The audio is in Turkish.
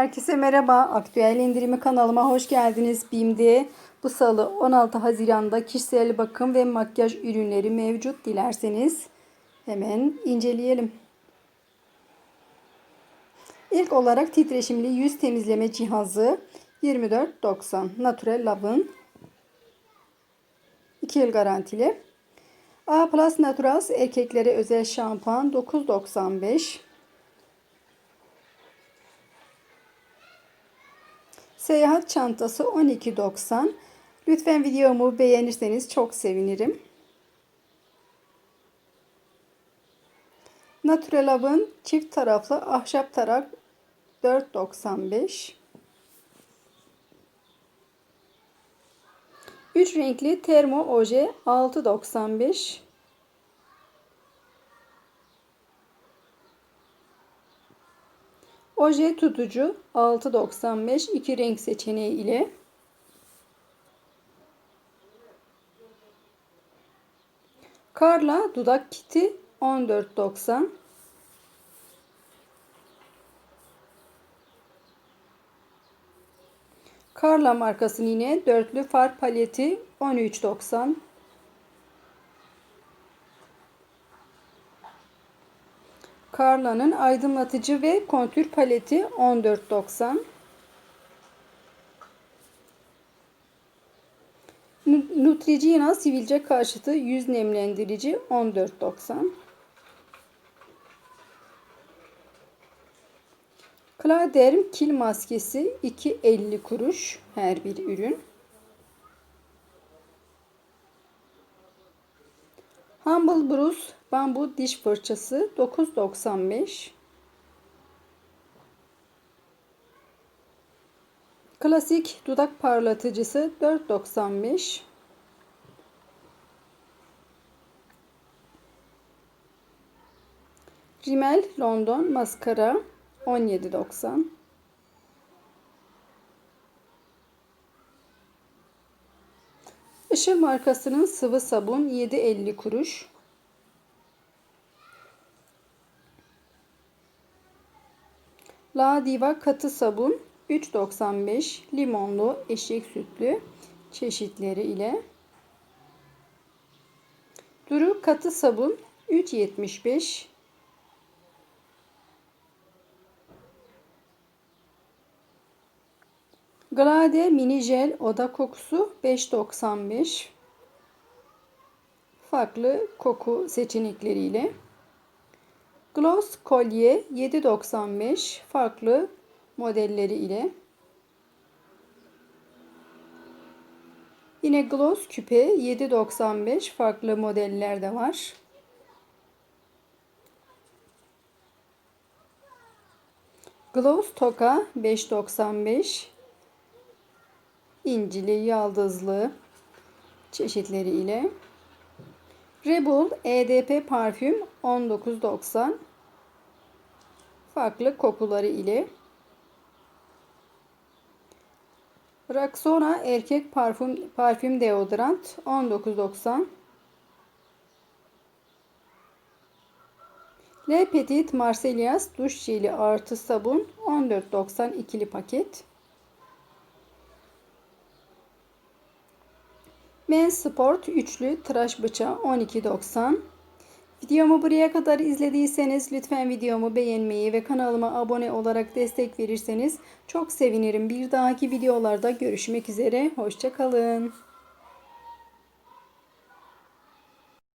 Herkese merhaba. Aktüel indirimi kanalıma hoş geldiniz. BİM'de bu salı 16 Haziran'da kişisel bakım ve makyaj ürünleri mevcut. Dilerseniz hemen inceleyelim. İlk olarak titreşimli yüz temizleme cihazı 24.90 Natural Love'ın 2 yıl garantili. A Plus Naturals erkeklere özel şampuan 9.95 Seyahat çantası 12.90. Lütfen videomu beğenirseniz çok sevinirim. Naturalab'ın çift taraflı ahşap tarak 4.95. 3 renkli termo oje 6.95. Oje tutucu 6.95 iki renk seçeneği ile Karla dudak kiti 14.90 Karla markasının yine dörtlü far paleti 13.90 Carla'nın aydınlatıcı ve kontür paleti 14.90. Neutrogena sivilce karşıtı yüz nemlendirici 14.90. Claderm kil maskesi 2.50 kuruş her bir ürün. Humble Bruce bambu diş fırçası 9.95 Klasik dudak parlatıcısı 4.95 Rimmel London maskara 17.90 Işıl markasının sıvı sabun 7.50 kuruş. La Diva katı sabun 3.95 limonlu eşek sütlü çeşitleri ile. Duru katı sabun 3.75 Glade mini jel oda kokusu 5.95 farklı koku seçenekleriyle. Gloss kolye 7.95 farklı modelleri ile. Yine gloss küpe 7.95 farklı modeller de var. Gloss toka 5.95 incili, yaldızlı çeşitleri ile. Rebel EDP parfüm 19.90 farklı kokuları ile. Rexona erkek parfüm parfüm deodorant 19.90 Le Petit Marselias duş jeli artı sabun 14.90 ikili paket. Men Sport üçlü tıraş bıçağı 12.90. Videomu buraya kadar izlediyseniz lütfen videomu beğenmeyi ve kanalıma abone olarak destek verirseniz çok sevinirim. Bir dahaki videolarda görüşmek üzere. Hoşçakalın.